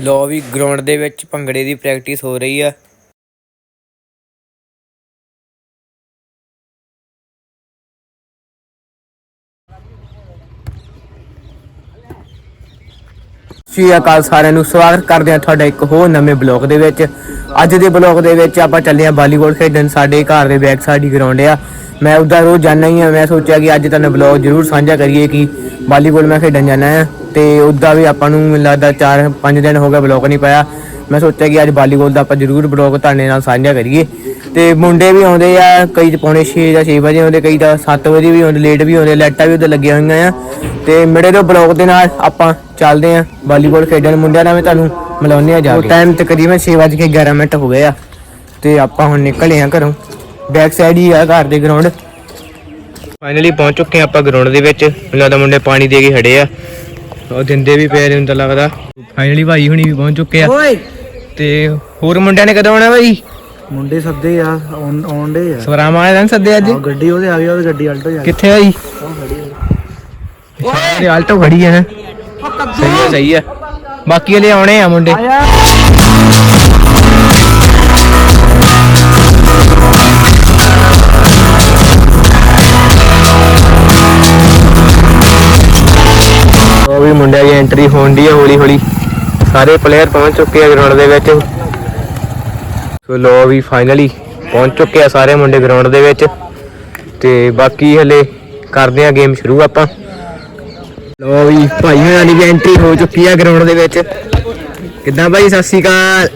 ਲੋ ਵੀ ground ਦੇ ਵਿੱਚ ਭੰਗੜੇ ਦੀ ਪ੍ਰੈਕਟਿਸ ਹੋ ਰਹੀ ਆ। ਸ਼੍ਰੀ ਅਕਾਲ ਸਾਰਿਆਂ ਨੂੰ ਸਵਾਗਤ ਕਰਦੇ ਹਾਂ ਤੁਹਾਡਾ ਇੱਕ ਹੋਰ ਨਵੇਂ ਬਲੌਗ ਦੇ ਵਿੱਚ। ਅੱਜ ਦੇ ਬਲੌਗ ਦੇ ਵਿੱਚ ਆਪਾਂ ਚੱਲੇ ਹਾਂ ਵਾਲੀਬਾਲ ਖੇਡਣ। ਸਾਡੇ ਘਰ ਦੇ ਬੈਕ ਸਾਈਡ ਹੀ ਗਰਾਊਂਡ ਆ। ਮੈਂ ਉੱਦਾਂ ਰੋਜ਼ ਜਾਂਦਾ ਹੀ ਆ ਮੈਂ ਸੋਚਿਆ ਕਿ ਅੱਜ ਤੁਹਾਨੂੰ ਬਲੌਗ ਜ਼ਰੂਰ ਸਾਂਝਾ ਕਰੀਏ ਕਿ ਵਾਲੀਬਾਲ ਮੈਂ ਖੇਡਣ ਜਾਣਾ ਆ ਤੇ ਉੱਦਾਂ ਵੀ ਆਪਾਂ ਨੂੰ ਮੈਨੂੰ ਲੱਗਦਾ 4-5 ਦਿਨ ਹੋ ਗਏ ਬਲੌਗ ਨਹੀਂ ਪਾਇਆ। ਮੈਂ ਸੋਚਿਆ ਕਿ ਅੱਜ ਵਾਲੀਬਾਲ ਦਾ ਆਪਾਂ ਜ਼ਰੂਰ ਬਲੌਗ ਤੁਹਾਡੇ ਨਾਲ ਸਾਂਝਾ ਕਰੀਏ। ਤੇ ਮੁੰਡੇ ਵੀ ਆਉਂਦੇ ਆ, ਕਈ ਤਾਂ ਪੌਣੇ 6 ਜਾਂ 6 ਵਜੇ ਆਉਂਦੇ, ਕਈ ਤਾਂ 7 ਵਜੇ ਵੀ ਆਉਂਦੇ, ਲੇਟ ਵੀ ਆਉਂਦੇ, ਲਾਈਟਾਂ ਵੀ ਉੱਤੇ ਲੱਗੀਆਂ ਹੋਈਆਂ ਆ। ਤੇ ਮੇਰੇ ਤੋਂ ਬਲੌਗ ਦੇ ਨਾਲ ਆਪਾਂ ਚੱਲਦੇ ਆ। ਵਾਲੀਬਾਲ ਖੇਡਣ ਮੁੰਡਿਆਂ ਨਾਲ ਵੀ ਤੁਹਾਨੂੰ ਮਿਲਾਉਂਦੇ ਆ ਜਾ ਕੇ। ਟਾਈਮ ਤਕਰੀਬਨ 6:11 ਮਿੰਟ ਹੋ ਗਏ ਆ। ਤੇ ਆਪਾਂ ਹੁਣ ਨਿਕਲੇ ਆ ਘਰੋਂ। ਬੈਕ ਸਾਈਡ ਹੀ ਆ ਘਰ ਦੇ ਗਰਾਊਂਡ ਫਾਈਨਲੀ ਪਹੁੰਚ ਚੁੱਕੇ ਆ ਆਪਾਂ ਗਰਾਊਂਡ ਦੇ ਵਿੱਚ। ਮੈਨੂੰ ਲੱਗਦਾ ਮੁੰਡੇ ਪਾਣੀ ਦੇ ਕੇ ਖੜੇ ਆ। ਉਹ ਦਿੰਦੇ ਵੀ ਪਏ ਨੇ ਤਾਂ ਲੱਗਦਾ। ਫਾਈਨਲੀ ਭਾਈ ਹੁਣੀ ਵੀ ਪਹੁੰਚ ਚੁੱਕੇ ਆ। ਓਏ! ਤੇ ਹੋਰ ਮੁੰਡਿਆਂ ਨੇ ਕਦੋਂ ਆਉਣਾ ਭਾਈ? ਮੁੰਡੇ ਸੱਦੇ ਆ ਆਉਣ ਦੇ ਆ। ਸਵਰਾਮਾ ਵਾਲੇ ਦਿਨ ਸੱਦੇ ਅੱਜ? ਗੱਡੀ ਉਹਦੇ ਆ ਗਈ ਉਹਦੀ ਗੱਡੀ ਆਲਟੋ ਜਾ ਕਿੱਥੇ ਆ ਜੀ ਸਾਰੇ ਆਲਟੋ ਖੜੀ ਹੈ। ਸਹੀ ਹੈ ਸਹੀ ਹੈ। ਬਾਕੀ ਵਾਲੇ ਆਉਣੇ ਆ ਮੁੰਡੇ। ਉਹ ਵੀ ਮੁੰਡਿਆਂ ਦੀ ਐਂਟਰੀ ਹੋਣ ਦੀ ਹੈ ਹੌਲੀ ਹੌਲੀ। ਸਾਰੇ ਪਲੇਅਰ ਪਹੁੰਚ ਚੁੱਕੇ ਆ ਗਰਾਊਂਡ ਦੇ ਵਿੱਚ। ਸੋ ਲੋ ਵੀ ਫਾਈਨਲੀ ਪਹੁੰਚ ਚੁੱਕੇ ਆ ਸਾਰੇ ਮੁੰਡੇ ਗਰਾਊਂਡ ਦੇ ਵਿੱਚ। ਤੇ ਬਾਕੀ ਹਲੇ ਕਰਦੇ ਆ ਗੇਮ ਸ਼ੁਰੂ ਆਪਾਂ। ਲੋ ਵੀ ਭਾਈ ਹੋਣਾਂ ਦੀ ਵੀ ਐਂਟਰੀ ਹੋ ਚੁੱਕੀ ਆ ਗਰਾਊਂਡ ਦੇ ਵਿੱਚ। ਕਿੱਦਾਂ ਭਾਈ ਸਤਿ ਸ਼੍ਰੀ ਅਕਾਲ?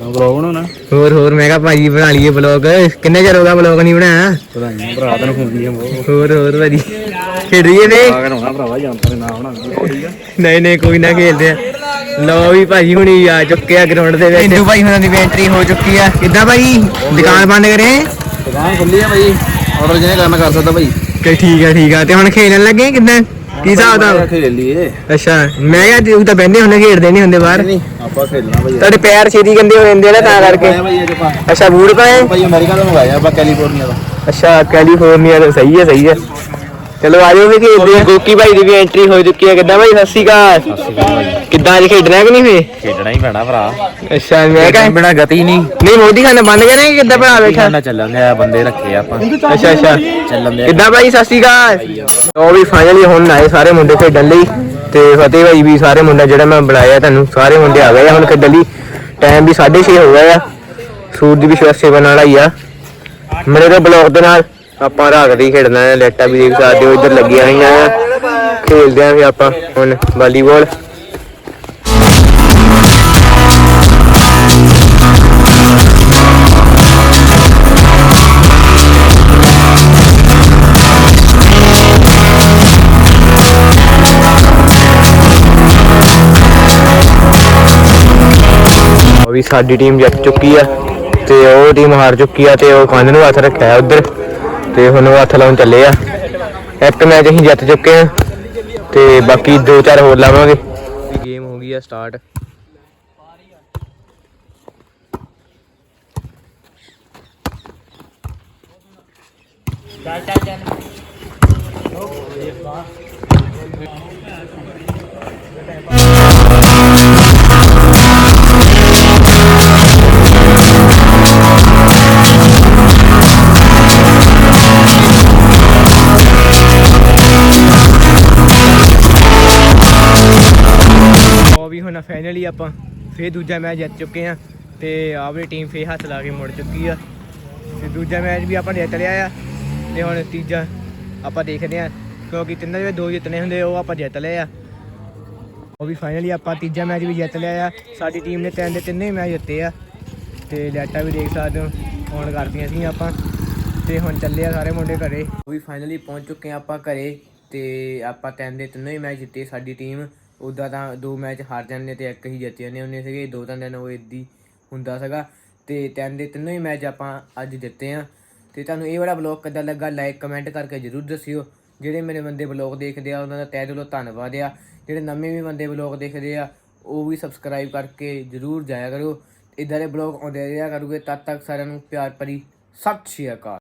ਬਲੌਗ ਬਣਾਉਣਾ? ਹੋਰ ਹੋਰ ਮੈਂ ਕਿਹਾ ਭਾਜੀ ਬਣਾ ਲਈਏ ਬਲੌਗ ਕਿੰਨੇ ਚਿਰ ਹੋ ਗਿਆ ਬਲੌਗ ਨਹੀਂ ਬਣਾਇਆ? ਵਧਾਈਆਂ ਭਰਾ ਤੈਨੂੰ ਖੁੰਦੀ ਆ ਬਹੁਤ। ਹੋਰ ਹੋਰ ਭਾਜੀ ਖੇਡ ਰਹੀਏ ਨੇ ਆਗਣ ਹੋਣਾ ਭਰਾਵਾ ਜਾਂਦਾ ਤੇ ਨਾ ਹੋਣਾ ਠੀਕ ਆ। ਨਹੀਂ ਨਹੀਂ ਕੋਈ ਨਾ ਖੇਲਦੇ ਆ। ਲੋ ਵੀ ਭਾਜੀ ਹੁਣੀ ਆ ਚੁੱਕੇ ਆ ਗਰਾਊਂਡ ਦੇ ਵਿੱਚ। ਹਿੰਦੂ ਭਾਈ ਹੁਣਾਂ ਦੀ ਐਂਟਰੀ ਹੋ ਚੁੱਕੀ ਆ। ਕਿੱਦਾਂ ਭਾਈ? ਦੁਕਾਨ ਬੰਦ ਕਰੇ? ਦੁਕਾਨ ਖੁੱਲੀ ਆ ਭਾਈ। ਆਰਡਰ ਜਿਹਨੇ ਕਰਨਾ ਕਰ ਸਕਦਾ ਭਾਈ। ਕਿ ਠੀਕ ਆ ਠੀਕ ਆ। ਤੇ ਹੁਣ ਖੇਲਣ ਲੱਗੇ ਕਿੱਦਾਂ? ਕੀ ਹਿਸਾਬ ਦਾ ਲਈਏ। ਅੱਛਾ ਮੈਂ ਕਿਹਾ ਤੂੰ ਤਾਂ ਬਹਿੰਦੇ ਹੁੰਦੇ ਖੇਡਦੇ ਨਹੀਂ ਹੁੰਦੇ ਬਾਹਰ। ਨਹੀਂ ਆਪਾਂ ਖੇਲਣਾ ਭਾਈ ਤੁਹਾਡੇ ਪੈਰ ਛੇਤੀ ਗੰਦੇ ਹੋ ਜਾਂਦੇ ਆ ਨਾ ਤਾਂ ਕਰਕੇ। ਅੱਛਾ ਬੂਟ ਪਾਏ? ਭਾਈ ਅਮਰੀਕਾ ਤੋਂ ਮੰਗਾਇਆ ਆਪਾਂ ਕੈਲੀਫੋਰਨੀਆ ਤੋਂ। ਅੱਛਾ ਕੈਲੀਫੋਰਨੀਆ ਦਾ ਸਹੀ ਹੈ ਸਹੀ ਹੈ। ਚਲੋ ਆ ਜਾਓ ਵੀ ਖੇਡਦੇ ਆ। ਗੋਕੀ ਭਾਈ ਦੀ ਵੀ ਐਂਟਰੀ ਹੋ ਚੁੱਕੀ ਹੈ। ਕਿੱਦਾਂ ਭਾਈ? ਸਤਿ ਸ਼੍ਰੀ ਅਕਾਲ। ਕਿੱਦਾਂ ਅੱਜ ਖੇਡਣਾ ਕਿ ਨਹੀਂ ਫੇ ਖੇਡਣਾ ਹੀ ਪੈਣਾ ਭਰਾ। ਅੱਛਾ ਮੈਂ ਕਿਹਾ ਬਿਨਾ ਗਤੀ ਨਹੀਂ। ਨਹੀਂ ਮੋਦੀ ਖਾਨਾ ਬੰਦ ਕਰੇ ਕਿ ਕਿੱਦਾਂ ਭਰਾ ਬੈਠਾ? ਖਾਣਾ ਚੱਲਣ ਦੇ ਬੰਦੇ ਰੱਖੇ ਆ ਆਪਾਂ। ਅੱਛਾ ਅੱਛਾ। ਚੱਲਣ ਦੇ ਕਿੱਦਾਂ ਭਾਈ? ਸਤਿ ਸ਼੍ਰੀ ਅਕਾਲ। ਉਹ ਵੀ ਫਾਈਨਲੀ ਹੁਣ ਆਏ ਸਾਰੇ ਮੁੰਡੇ ਖੇਡਣ ਲਈ ਤੇ ਫਤਿਹ ਭਾਈ ਵੀ ਸਾਰੇ ਮੁੰਡੇ ਜਿਹੜਾ ਮੈਂ ਬੁਲਾਇਆ ਤੁਹਾਨੂੰ ਸਾਰੇ ਮੁੰਡੇ ਆ ਗਏ ਆ ਹੁਣ ਖੇਡਣ ਲਈ। ਟਾਈਮ ਵੀ 6:30 ਹੋ ਗਿਆ ਆ। ਸੂਰਜ ਵੀ ਸੇਵਾ ਨਾਲ ਆਈ ਆ। ਮੇਰੇ ਦੇ ਬਲੌਗ ਦੇ ਨਾਲ ਆਪਾਂ ਰਾਤ ਦੀ ਖੇਡਣਾ ਹੈ ਲੈਟਾਂ ਵੀ ਦੇਖ ਸਕਦੇ ਹੋ, ਇੱਧਰ ਲੱਗੀਆਂ ਹੋਈਆਂ ਆ। ਖੇਡਦੇ ਆਂ ਵੀ ਆਪਾਂ ਹੁਣ ਵਾਲੀਬਾਲ। ਵੀ ਸਾਡੀ ਟੀਮ ਜਿੱਤ ਚੁੱਕੀ ਆ, ਤੇ ਉਹ ਟੀਮ ਹਾਰ ਚੁੱਕੀ ਆ, ਤੇ ਉਹ ਕੰਨ ਨੂੰ ਹੱਥ ਰੱਖਿਆ ਉਧਰ। ਤੇ ਹੁਣ ਉਹ ਹੱਥ ਲਾਉਣ ਚੱਲੇ ਆ। ਇੱਕ ਮੈਚ ਅਸੀਂ ਜਿੱਤ ਚੁੱਕੇ ਆ ਤੇ ਬਾਕੀ ਦੋ ਚਾਰ ਹੋਰ ਲਾਵਾਂਗੇ। ਗੇਮ ਹੋ ਗਈ ਆ ਸਟਾਰਟ ਉਹ ਵੀ ਹੁਣ ਫਾਈਨਲੀ ਆਪਾਂ ਫੇਰ ਦੂਜਾ ਮੈਚ ਜਿੱਤ ਚੁੱਕੇ ਆ ਤੇ ਆਪਣੀ ਟੀਮ ਫੇਰ ਹੱਥ ਲਾ ਕੇ ਮੁੜ ਚੁੱਕੀ ਆ। ਤੇ ਦੂਜਾ ਮੈਚ ਵੀ ਆਪਾਂ ਜਿੱਤ ਲਿਆ ਆ ਤੇ ਹੁਣ ਤੀਜਾ ਆਪਾਂ ਦੇਖਦੇ ਆ ਕਿਉਂਕਿ ਤਿੰਨਾਂ ਦੇ ਦੋ ਜਿੱਤਨੇ ਹੁੰਦੇ ਉਹ ਆਪਾਂ ਜਿੱਤ ਲਏ ਆ। ਉਹ ਵੀ ਫਾਈਨਲੀ ਆਪਾਂ ਤੀਜਾ ਮੈਚ ਵੀ ਜਿੱਤ ਲਿਆ ਆ। ਸਾਡੀ ਟੀਮ ਨੇ ਤਿੰਨ ਦੇ ਤਿੰਨੇ ਮੈਚ ਜਿੱਤੇ ਆ। ਤੇ ਲੈਟਾਂ ਵੀ ਦੇਖ ਸਕਦੇ ਹੋ ਔਨ ਕਰਦੀਆਂ ਸੀ ਆਪਾਂ। ਤੇ ਹੁਣ ਚੱਲੇ ਆ ਸਾਰੇ ਮੁੰਡੇ ਘਰੇ। ਉਹ ਵੀ ਫਾਈਨਲੀ ਪਹੁੰਚ ਚੁੱਕੇ ਆ ਆਪਾਂ ਘਰੇ ਤੇ ਆਪਾਂ ਤਿੰਨ ਦੇ ਤਿੰਨੇ ਹੀ ਮੈਚ ਜਿੱਤੇ ਸਾਡੀ ਟੀਮ ਉਦਾਂ ਤਾਂ ਦੋ ਮੈਚ ਹਾਰ ਜਾਂਦੇ ਤੇ ਇੱਕ ਹੀ ਜਿੱਤ ਜਾਂਦੇ ਹੁੰਦੇ ਸੀਗੇ, ਦੋ ਤਿੰਨ ਦਿਨ ਉਹ ਇਦਾਂ ਹੁੰਦਾ ਸੀਗਾ। ਤੇ ਤਿੰਨ ਦੇ ਤਿੰਨੋਂ ਹੀ ਮੈਚ ਆਪਾਂ ਅੱਜ ਜਿੱਤੇ ਆ। ਤੇ ਤੁਹਾਨੂੰ ਇਹ ਵਾਲਾ ਬਲੌਗ ਕਿੱਦਾਂ ਲੱਗਾ ਲਾਈਕ ਕਮੈਂਟ ਕਰਕੇ ਜਰੂਰ ਦੱਸਿਓ। ਜਿਹੜੇ ਮੇਰੇ ਬੰਦੇ ਬਲੌਗ ਦੇਖਦੇ ਆ, ਉਹਨਾਂ ਦਾ ਤਹਿ ਦਿਲੋਂ ਧੰਨਵਾਦ ਆ। ਜਿਹੜੇ ਨਵੇਂ ਵੀ ਬੰਦੇ ਬਲੌਗ ਦੇਖਦੇ ਆ, ਉਹ ਵੀ ਸਬਸਕ੍ਰਾਈਬ ਕਰਕੇ ਜਰੂਰ ਜਾਇਆ ਕਰੋ। ਇਦਾਂ ਦੇ ਬਲੌਗ ਆਉਂਦੇ ਰਿਹਾ ਕਰੂਗੇ, ਤਦ ਤੱਕ ਸਾਰਿਆਂ ਨੂੰ ਪਿਆਰ ਭਰੀ ਸਤਿ ਸ਼੍ਰੀ ਅਕਾਲ।